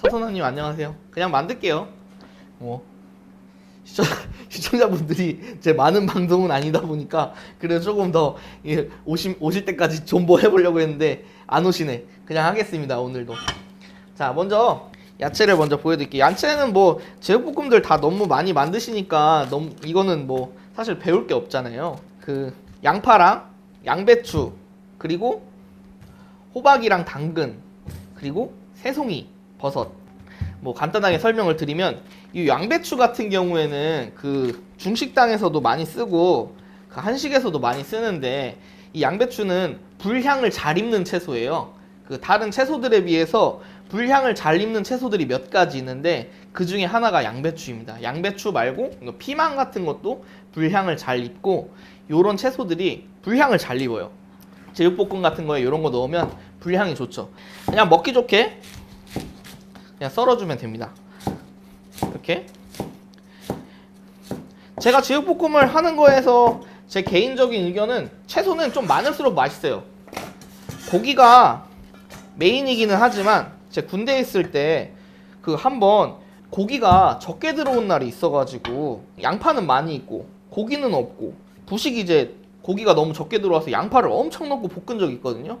서선아님 안녕하세요. 그냥 만들게요. 뭐 시청, 시청자 분들이 제 많은 방송은 아니다 보니까 그래도 조금 더 예, 오실, 오실 때까지 존버 해 보려고 했는데 안 오시네. 그냥 하겠습니다 오늘도. 자 먼저 야채를 먼저 보여드릴게요. 야채는 뭐 제육볶음들 다 너무 많이 만드시니까 너무 이거는 뭐 사실 배울 게 없잖아요. 그 양파랑 양배추 그리고 호박이랑 당근 그리고 새송이 버섯 뭐 간단하게 설명을 드리면 이 양배추 같은 경우에는 그 중식당에서도 많이 쓰고 그 한식에서도 많이 쓰는데 이 양배추는 불향을 잘 입는 채소예요. 그 다른 채소들에 비해서 불향을 잘 입는 채소들이 몇 가지 있는데 그 중에 하나가 양배추입니다. 양배추 말고 피망 같은 것도 불향을 잘 입고 요런 채소들이 불향을 잘 입어요. 제육볶음 같은 거에 이런 거 넣으면 불향이 좋죠. 그냥 먹기 좋게 그냥 썰어주면 됩니다. 이렇게 제가 제육볶음을 하는 거에서 제 개인적인 의견은 채소는 좀 많을수록 맛있어요. 고기가 메인이기는 하지만 제 군대에 있을 때 그 한번 고기가 적게 들어온 날이 있어가지고 양파는 많이 있고 고기는 없고 부식 이제 고기가 너무 적게 들어와서 양파를 엄청 넣고 볶은 적이 있거든요.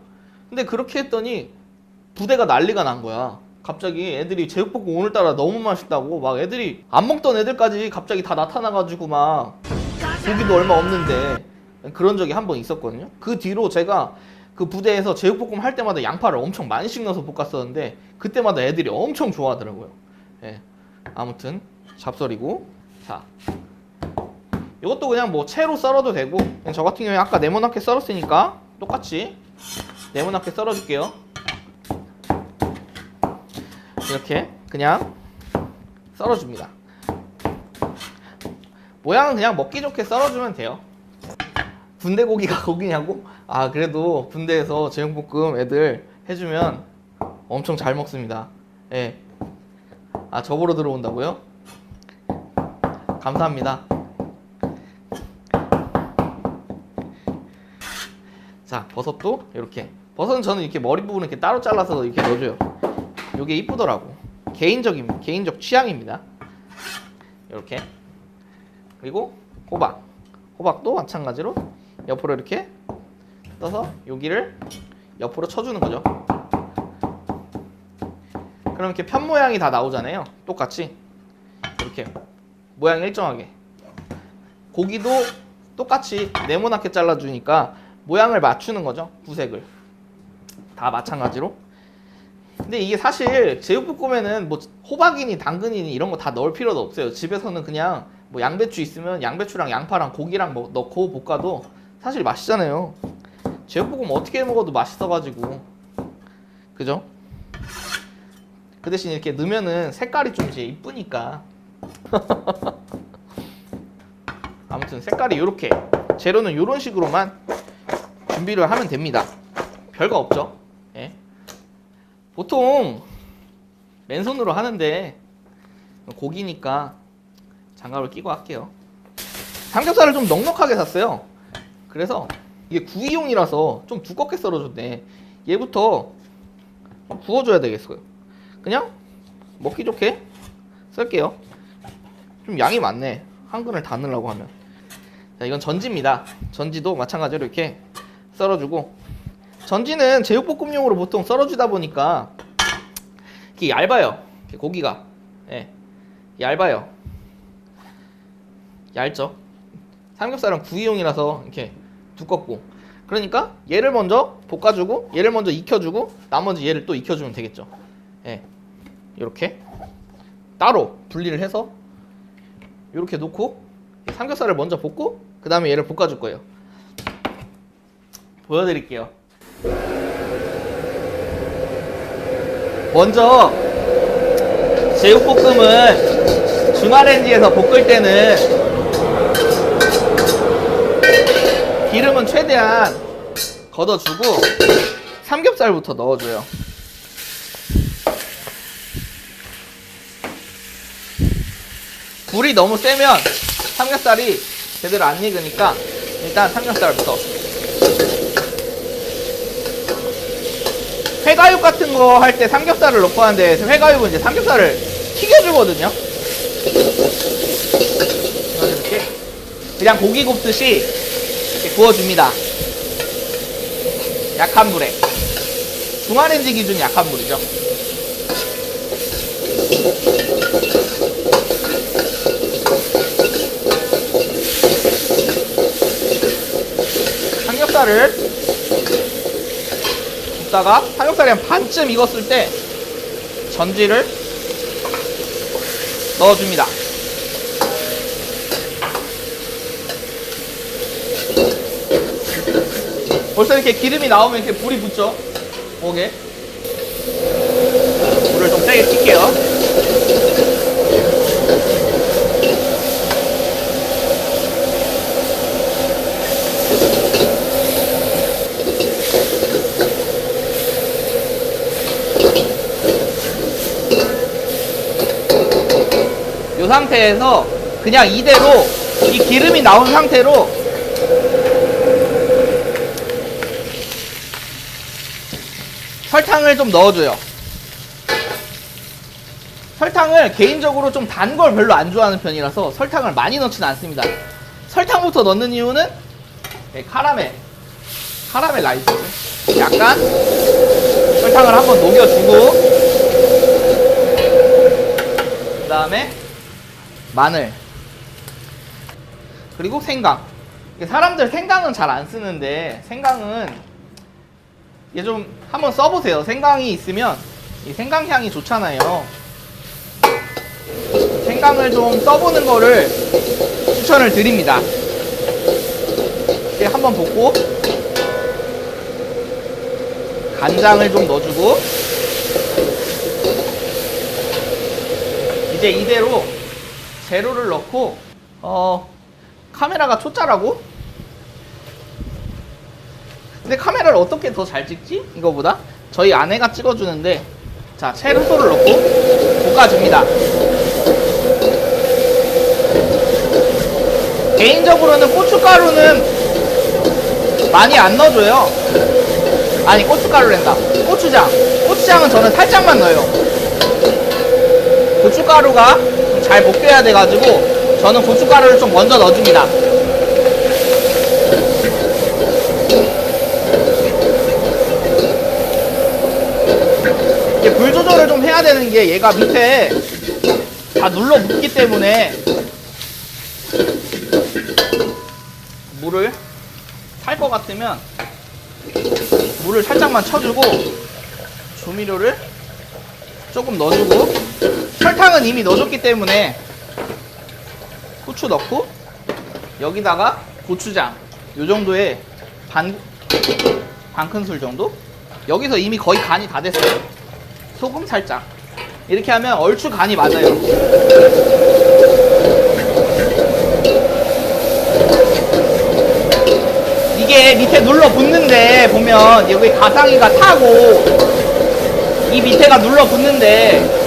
근데 그렇게 했더니 부대가 난리가 난 거야. 갑자기 애들이 제육볶음 오늘따라 너무 맛있다고 막 애들이 안 먹던 애들까지 갑자기 다 나타나가지고 막 고기도 얼마 없는데 그런 적이 한 번 있었거든요. 그 뒤로 제가 그 부대에서 제육볶음 할 때마다 양파를 엄청 많이씩 넣어서 볶았었는데 그때마다 애들이 엄청 좋아하더라고요. 예. 아무튼 잡설이고 자 이것도 그냥 뭐 채로 썰어도 되고 저 같은 경우에 아까 네모나게 썰었으니까 똑같이 네모나게 썰어줄게요. 이렇게 그냥 썰어줍니다. 모양은 그냥 먹기 좋게 썰어주면 돼요. 군대 고기가 고기냐고? 아 그래도 군대에서 제육볶음 애들 해주면 엄청 잘 먹습니다. 예. 아 저보러 들어온다고요? 감사합니다. 자 버섯도 이렇게 버섯은 저는 이렇게 머리 부분 이렇게 따로 잘라서 이렇게 넣어줘요. 요게 이쁘더라고. 개인적인 개인적 취향입니다. 이렇게 그리고 호박 호박도 마찬가지로 옆으로 이렇게 떠서 여기를 옆으로 쳐주는 거죠. 그럼 이렇게 편 모양이 다 나오잖아요. 똑같이 이렇게 모양 일정하게 고기도 똑같이 네모나게 잘라주니까 모양을 맞추는 거죠. 구색을 다 마찬가지로. 근데 이게 사실 제육볶음에는 뭐 호박이니 당근이니 이런 거 다 넣을 필요도 없어요. 집에서는 그냥 뭐 양배추 있으면 양배추랑 양파랑 고기랑 뭐 넣고 볶아도 사실 맛있잖아요. 제육볶음 어떻게 먹어도 맛있어가지고 그죠? 그 대신 이렇게 넣으면은 색깔이 좀 이제 이쁘니까 아무튼 색깔이 이렇게 재료는 이런 식으로만 준비를 하면 됩니다. 별거 없죠? 예. 보통 맨손으로 하는데 고기니까 장갑을 끼고 할게요. 삼겹살을 좀 넉넉하게 샀어요. 그래서 이게 구이용이라서 좀 두껍게 썰어줬네. 얘부터 구워줘야 되겠어요. 그냥 먹기 좋게 썰게요. 좀 양이 많네. 한 근을 다 넣으려고 하면. 자, 이건 전지입니다. 전지도 마찬가지로 이렇게 썰어주고 전지는 제육볶음용으로 보통 썰어주다 보니까 이게 얇아요. 고기가. 예. 얇아요. 얇죠. 삼겹살은 구이용이라서 이렇게 두껍고. 그러니까 얘를 먼저 볶아주고 얘를 먼저 익혀주고 나머지 얘를 또 익혀주면 되겠죠. 예. 이렇게 따로 분리를 해서 이렇게 놓고 삼겹살을 먼저 볶고 그 다음에 얘를 볶아줄 거예요. 보여드릴게요. 먼저 제육볶음은 중화렌지에서 볶을 때는 기름은 최대한 걷어주고 삼겹살부터 넣어줘요. 불이 너무 세면 삼겹살이 제대로 안 익으니까 일단 삼겹살부터 회가육 같은 거 할 때 삼겹살을 넣고 하는데 회가육은 이제 삼겹살을 튀겨주거든요. 이렇게 그냥 고기 굽듯이 이렇게 구워줍니다. 약한 불에 중화렌지 기준 약한 불이죠. 삼겹살을 굽다가 삼겹살이 한 반쯤 익었을 때 전지를 넣어줍니다. 벌써 이렇게 기름이 나오면 이렇게 불이 붙죠. 목에. 불을 좀 세게 킬게요. 이 상태에서 그냥 이대로 이 기름이 나온 상태로 설탕을 좀 넣어줘요. 설탕을 개인적으로 좀 단 걸 별로 안 좋아하는 편이라서 설탕을 많이 넣지는 않습니다. 설탕부터 넣는 이유는 네, 카라멜, 카라멜 라이스. 약간 설탕을 한번 녹여주고 그 다음에 마늘 그리고 생강. 사람들 생강은 잘 안 쓰는데 생강은 얘 좀 한번 써보세요. 생강이 있으면 이 생강 향이 좋잖아요. 생강을 좀 써보는 거를 추천을 드립니다. 이렇게 한번 볶고 간장을 좀 넣어주고 이제 이대로 재료를 넣고 어 카메라가 초짜라고? 근데 카메라를 어떻게 더 잘 찍지? 이거보다? 저희 아내가 찍어주는데 자 채소를 넣고 볶아줍니다 개인적으로는 고춧가루는 많이 안 넣어줘요 아니 고춧가루랜다 고추장 고추장은 저는 살짝만 넣어요 고춧가루가 좀 잘 볶여야 돼가지고 저는 고춧가루를 좀 먼저 넣어줍니다. 이게 불 조절을 좀 해야 되는 게 얘가 밑에 다 눌러 붙기 때문에 물을 탈 것 같으면 물을 살짝만 쳐주고 조미료를 조금 넣어주고 설탕은 이미 넣어줬기 때문에 후추 넣고 여기다가 고추장 요 정도의 반, 반 큰술 정도? 여기서 이미 거의 간이 다 됐어요. 소금 살짝. 이렇게 하면 얼추 간이 맞아요. 이게 밑에 눌러 붙는데 보면 여기 가상이가 타고 이 밑에가 눌러 붙는데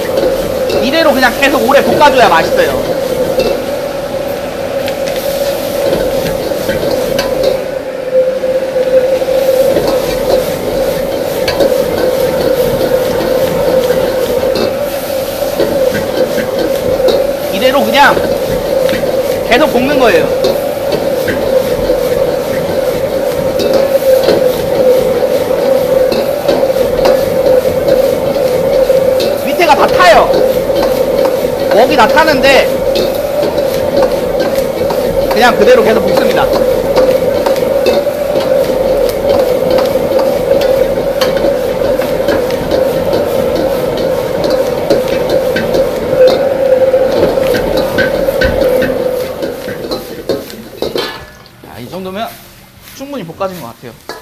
이대로 그냥 계속 오래 볶아줘야 맛있어요. 이대로 그냥 계속 볶는 거예요 웍이 다 타는데 그냥 그대로 계속 볶습니다. 자, 이 정도면 충분히 볶아진 것 같아요.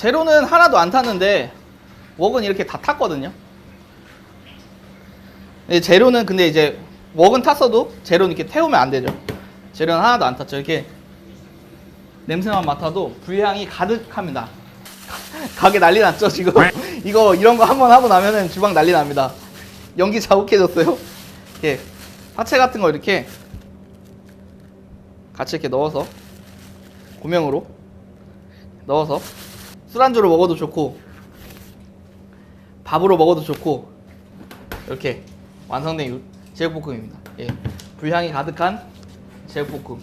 재료는 하나도 안 탔는데 웍은 이렇게 다 탔거든요. 네, 재료는 근데 이제 웍은 탔어도 재료는 이렇게 태우면 안 되죠. 재료는 하나도 안 탔죠. 이렇게 냄새만 맡아도 불향이 가득합니다. 가게 난리 났죠 지금 이거 이런 거 한 번 하고 나면은 주방 난리 납니다 연기 자욱해졌어요 이렇게 파채 같은 거 이렇게 같이 이렇게 넣어서 고명으로 넣어서 술안주로 먹어도 좋고 밥으로 먹어도 좋고 이렇게 완성된 유- 제육볶음입니다. 예. 불향이 가득한 제육볶음